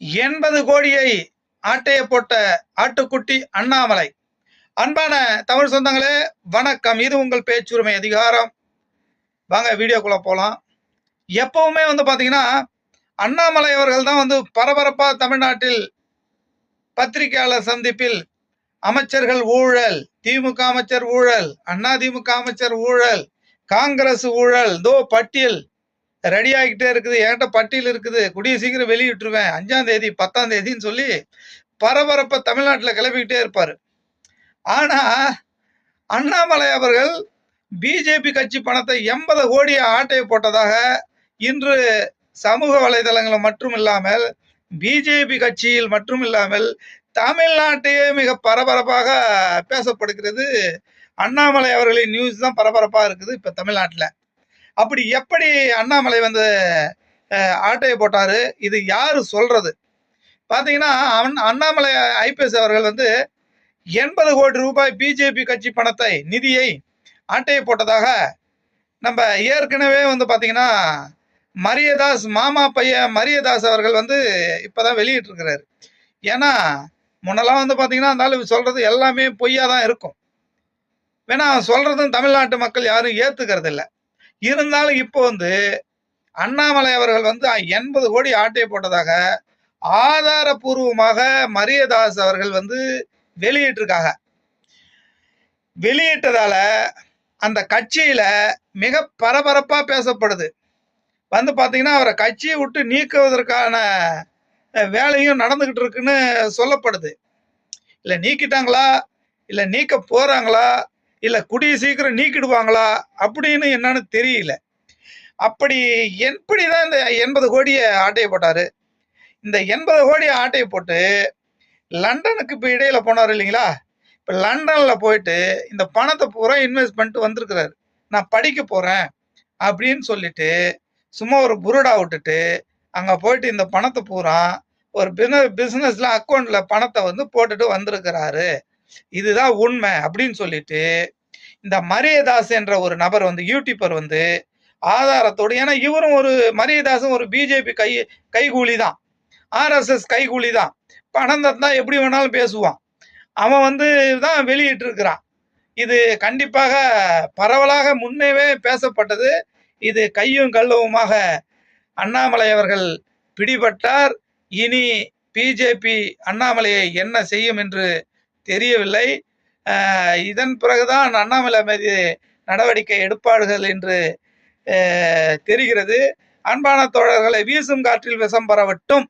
எண்பது கோடியை ஆட்டைய போட்ட ஆட்டுக்குட்டி அண்ணாமலை. அன்பான தமிழ் சொந்தங்களே வணக்கம். இது உங்கள் பேச்சுரிமை அதிகாரம். வாங்க வீடியோக்குள்ள போகலாம் எப்பவுமே வந்து பார்த்தீங்கன்னா அண்ணாமலை அவர்கள் தான் வந்து பரபரப்பாக தமிழ்நாட்டில் பத்திரிகையாளர் சந்திப்பில் அமைச்சர்கள் ஊழல் திமுக அமைச்சர் ஊழல் அண்ணா திமுக அமைச்சர் ஊழல் காங்கிரஸ் ஊழல் தோ பட்டியல் ரெடி ஆகிக்கிட்டே இருக்குது. என்கிட்ட பட்டியல் இருக்குது. குடிய சீக்கிரம் வெளியிட்டுருவேன் அஞ்சாம் தேதி பத்தாம் தேதின்னு சொல்லி பரபரப்ப தமிழ்நாட்டில் கிளப்பிக்கிட்டே இருப்பார். ஆனால் அண்ணாமலை அவர்கள் பிஜேபி கட்சி பணத்தை எண்பது கோடி ஆட்டையை போட்டதாக இன்று சமூக வலைதளங்களில் மட்டும் இல்லாமல் பிஜேபி கட்சியில் மட்டும் இல்லாமல் தமிழ்நாட்டையே மிக பரபரப்பாக பேசப்படுகிறது. அண்ணாமலை அவர்களின் நியூஸ் தான் பரபரப்பாக இருக்குது இப்போ தமிழ்நாட்டில். அப்படி எப்படி அண்ணாமலை வந்து ஆட்டையை போட்டாரு? இது யாரு சொல்றது? பார்த்தீங்கன்னா அண்ணா- அண்ணாமலை ஐபிஎஸ் அவர்கள் வந்து எண்பது கோடி ரூபாய் பிஜேபி கட்சி பணத்தை நிதியை ஆட்டையை போட்டதாக நம்ம ஏற்கனவே வந்து பார்த்தீங்கன்னா மரியதாஸ் மாமா பையன் மரியதாஸ் அவர்கள் வந்து இப்பதான் வெளியிட்டிருக்கிறாரு. ஏன்னா முன்னெல்லாம் வந்து பார்த்தீங்கன்னா அந்த ஆளு சொல்றது எல்லாமே பொய்யா தான் இருக்கும். வேணா அவன் சொல்றதும் தமிழ்நாட்டு மக்கள் யாரும் ஏத்துக்கிறது இல்லை இருந்தாலும் இப்போ வந்து அண்ணாமலை அவர்கள் வந்து எண்பது கோடி ஆட்டை போட்டதாக ஆதாரபூர்வமாக மரியதாஸ் அவர்கள் வந்து வெளியிட்டிருக்காங்க. வெளியிட்டதால அந்த கட்சியில மிக பரபரப்பா பேசப்படுது. வந்து பார்த்தீங்கன்னா அவரை கட்சியை விட்டு நீக்குவதற்கான வேலையும் நடந்துகிட்டு இருக்குன்னு சொல்லப்படுது. இல்லை நீக்கிட்டாங்களா? இல்லை நீக்க போறாங்களா? இல்லை குடிய சீக்கிரம் நீக்கிடுவாங்களா அப்படின்னு என்னன்னு தெரியல. அப்படி எப்படி தான் இந்த எண்பது கோடியை ஆட்டையை போட்டாரு. இந்த எண்பது கோடியை ஆட்டையை போட்டு லண்டனுக்கு இப்போ இடையில போனார் இல்லைங்களா? இப்போ லண்டனில் போயிட்டு இந்த பணத்தை பூரா இன்வெஸ்ட் பண்ணிட்டு வந்திருக்கிறாரு. நான் படிக்க போகிறேன் அப்படின்னு சொல்லிட்டு சும்மா ஒரு புருடா விட்டுட்டு அங்கே போயிட்டு இந்த பணத்தை பூரா ஒரு பிஸ்னஸ் பிஸ்னஸில் அக்கௌண்ட்டில் பணத்தை வந்து போட்டுட்டு வந்திருக்கிறாரு. இதுதான் உண்மை அப்படின்னு சொல்லிட்டு இந்த மரியதாஸ் என்ற ஒரு நபர் வந்து யூடியூபர் வந்து ஆதாரத்தோடு ஏன்னா இவரும் ஒரு மரியதாசும் ஒரு பிஜேபி கை கைகூலி தான் ஆர்எஸ்எஸ் கைகூலி தான் பணம் தந்தா எப்படி வேணாலும் பேசுவான். அவன் வந்து தான் வெளியிட்டிருக்கிறான். இது கண்டிப்பாக பரவலாக முன்னேவே பேசப்பட்டது. இது கையும் கல்லவுமாக அண்ணாமலை அவர்கள் பிடிபட்டார். இனி பிஜேபி அண்ணாமலையை என்ன செய்யும் என்று தெரியவில்லை. இதன் பிறகுதான் அண்ணாமலை மீது நடவடிக்கை எடுப்பார்கள் என்று தெரிகிறது. அன்பான தோழர்களை வீசும் காற்றில் விஷம் பரவட்டும்.